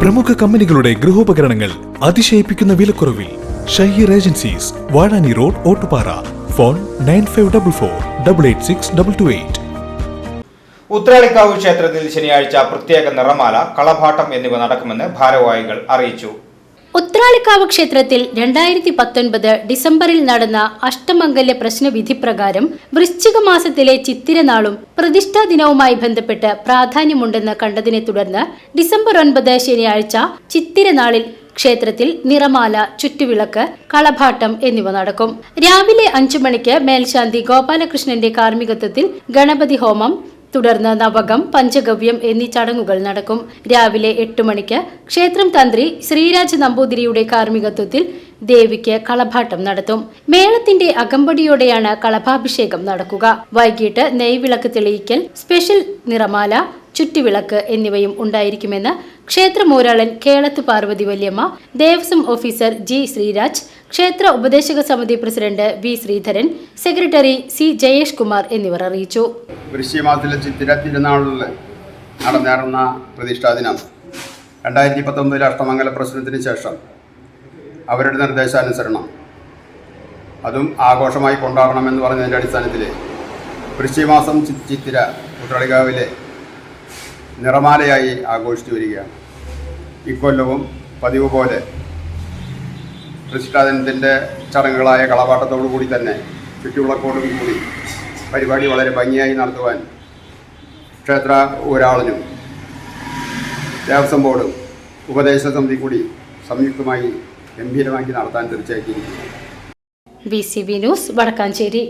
പ്രമുഖ കമ്പനികളുടെ ഗൃഹോപകരണങ്ങൾ അതിശയിപ്പിക്കുന്ന വിലക്കുറവിൽ Shaheer agencies Vazhani road Ottupara. Phone nine five double four double eight six double two eight. Uthralikkavu ക്ഷേത്രത്തിൽ ശനിയാഴ്ച പ്രത്യേക നിറമാല കളഭാട്ടം എന്നിവ നടക്കുമെന്ന് ഭാരവാഹികൾ അറിയിച്ചു. ഉത്രാളിക്കാവ് ക്ഷേത്രത്തിൽ രണ്ടായിരത്തി പത്തൊൻപത് ഡിസംബറിൽ നടന്ന അഷ്ടമംഗല്യ പ്രശ്നവിധി പ്രകാരം വൃശ്ചിക മാസത്തിലെ ചിത്തിരനാളും പ്രതിഷ്ഠാ ദിനവുമായി ബന്ധപ്പെട്ട് പ്രാധാന്യമുണ്ടെന്ന് കണ്ടതിനെ തുടർന്ന് ഡിസംബർ ഒൻപത് ശനിയാഴ്ച ചിത്തിരനാളിൽ ക്ഷേത്രത്തിൽ നിറമാല ചുറ്റുവിളക്ക് കളഭാട്ടം എന്നിവ നടക്കും. രാവിലെ അഞ്ചു മണിക്ക് മേൽശാന്തി ഗോപാലകൃഷ്ണന്റെ കാർമ്മികത്വത്തിൽ ഗണപതി ഹോമം തുടർന്ന് നവകം പഞ്ചഗവ്യം എന്നീ ചടങ്ങുകൾ നടക്കും. രാവിലെ എട്ട് മണിക്ക് ക്ഷേത്രം തന്ത്രി ശ്രീരാജ് നമ്പൂതിരിയുടെ കാർമ്മികത്വത്തിൽ ദേവിക്ക് കളഭാട്ടം നടത്തും. മേളത്തിന്റെ അകമ്പടിയോടെയാണ് കളഭാഭിഷേകം നടക്കുക. വൈകിട്ട് നെയ്വിളക്ക് തെളിയിക്കൽ സ്പെഷ്യൽ നിറമാല ചുറ്റുവിളക്ക് എന്നിവയും ഉണ്ടായിരിക്കുമെന്ന് ക്ഷേത്രമോരാളൻ കേളത്ത് പാർവതി വല്യമ്മ ദേവസ്വം ഓഫീസർ ജി ശ്രീരാജ് ക്ഷേത്ര ഉപദേശക സമിതി president V Sreedharan secretary C Jayesh Kumar എന്നിവർ അറിയിച്ചു. വൃശ്ചിമാസത്തിലെ ചിത്തിര തിരുനാളിൽ നടന്നേറുന്ന പ്രതിഷ്ഠാ ദിനം. രണ്ടായിരത്തി പത്തൊമ്പതിലെ അഷ്ടമംഗല പ്രശ്നത്തിന് ശേഷം അവരുടെ നിർദ്ദേശാനുസരണം. അതും ആഘോഷമായി കൊണ്ടാടണമെന്ന് പറഞ്ഞതിന്റെ അടിസ്ഥാനത്തിൽ വൃശ്ചിമാസം ചി- ചിത്തിര കുട്ടളികാവിലെ നിറമാലയായി ആഘോഷിച്ചു വരികയാണ്. ഇക്കൊല്ലവും പതിവ് പോലെ പ്രതിഷ്ഠാദിനത്തിന്റെ ചടങ്ങുകളായ കളപാട്ടത്തോടു കൂടി തന്നെ ചുറ്റുവിളക്കോടും കൂടി പരിപാടി വളരെ ഭംഗിയായി നടത്തുവാൻ ക്ഷേത്ര ഒരാളിനും ദേവസ്വം ബോർഡും ഉപദേശ സമിതി കൂടി സംയുക്തമായി ഗംഭീരമാക്കി നടത്താൻ തീർച്ചയായിട്ടും B C B news Vadakkanchery